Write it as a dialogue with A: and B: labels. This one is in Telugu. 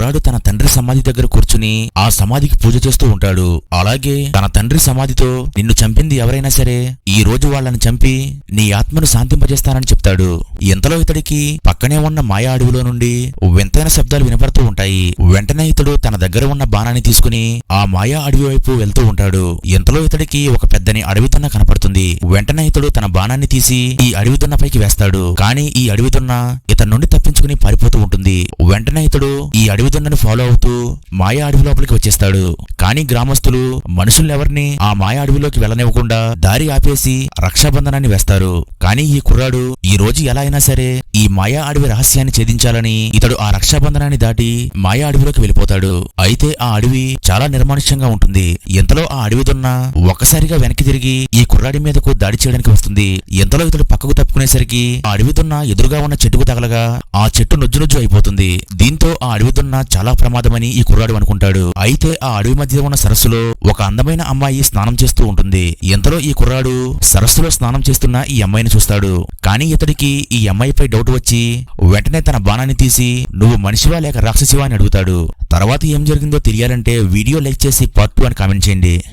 A: కుర్రాడు తన తండ్రి సమాధి దగ్గర కూర్చుని ఆ సమాధికి పూజ చేస్తూ ఉంటాడు. అలాగే తన తండ్రి సమాధితో నిన్ను చంపింది ఎవరైనా సరే ఈ రోజు వాళ్ళని చంపి నీ ఆత్మను శాంతింపజేస్తానని చెప్తాడు. ఇంతలో ఇతడికి పక్కనే ఉన్న మాయా అడవిలో నుండి వింతైన శబ్దాలు వినపడుతూ ఉంటాయి. వెంటనే ఇతడు తన దగ్గర ఉన్న బాణాన్ని తీసుకుని ఆ మాయా అడవి వైపు వెళ్తూ ఉంటాడు. ఇంతలో ఇతడికి ఒక పెద్దని అడవితున్న కనపడుతుంది. వెంటనే ఇతడు తన బాణాన్ని తీసి ఈ అడవి పైకి వేస్తాడు. కానీ ఈ అడవి దున్న ఇతని నుండి తప్పించుకుని పారిపోతూ ఉంటుంది. వెంటనే ఇతడు ఈ అడవి దున్నను ఫాలో అవుతూ మాయా అడవి లోపలికి వచ్చేస్తాడు. కానీ గ్రామస్తులు మనుషులెవరిని ఆ మాయా అడవిలోకి వెళ్ళనివ్వకుండా దారి ఆపేసి రక్షాబంధనాన్ని వేస్తారు. కానీ ఈ కుర్రాడు ఈ రోజు ఎలా అయినా సరే ఈ మాయా అడవి రహస్యాన్ని ఛేదించాలని ఇతడు ఆ రక్షాబంధనాన్ని దాటి మాయా అడవిలోకి వెళ్ళిపోతాడు. అయితే ఆ అడవి చాలా నిర్మానుష్యంగా ఉంటుంది. ఇంతలో ఆ అడవి దున్న ఒక్కసారిగా వెనక్కి తిరిగి ఈ కుర్రాడి మీదకు దాడి చేయడానికి వస్తుంది. ఎంతలో ఇతడు పక్కకు తప్పుకునేసరికి ఆ అడవి దున్న ఎదురుగా ఉన్న చెట్టుకు తగలగా ఆ చెట్టు నొజ్జు నొజ్జు అయిపోతుంది. దీంతో ఆ అడవి దున్న చాలా ప్రమాదమని ఈ కుర్రాడు అనుకుంటాడు. అయితే ఆ అడవి మధ్య ఉన్న సరస్సులో ఒక అందమైన అమ్మాయి స్నానం చేస్తూ ఉంటుంది. ఎంతలో ఈ కుర్రాడు సరస్సులో స్నానం చేస్తున్న ఈ అమ్మాయిని చూస్తాడు. కానీ ఇతడికి ఈ అమ్మాయిపై డౌట్ వచ్చి వెంటనే తన బాణాన్ని తీసి నువ్వు మనిషివా లేక రాక్షసివా? అని అడుగుతాడు. తర్వాత ఏం జరిగిందో తెలియాలంటే వీడియో లైక్ చేసి పార్ట్ టూ అని కామెంట్ చేయండి.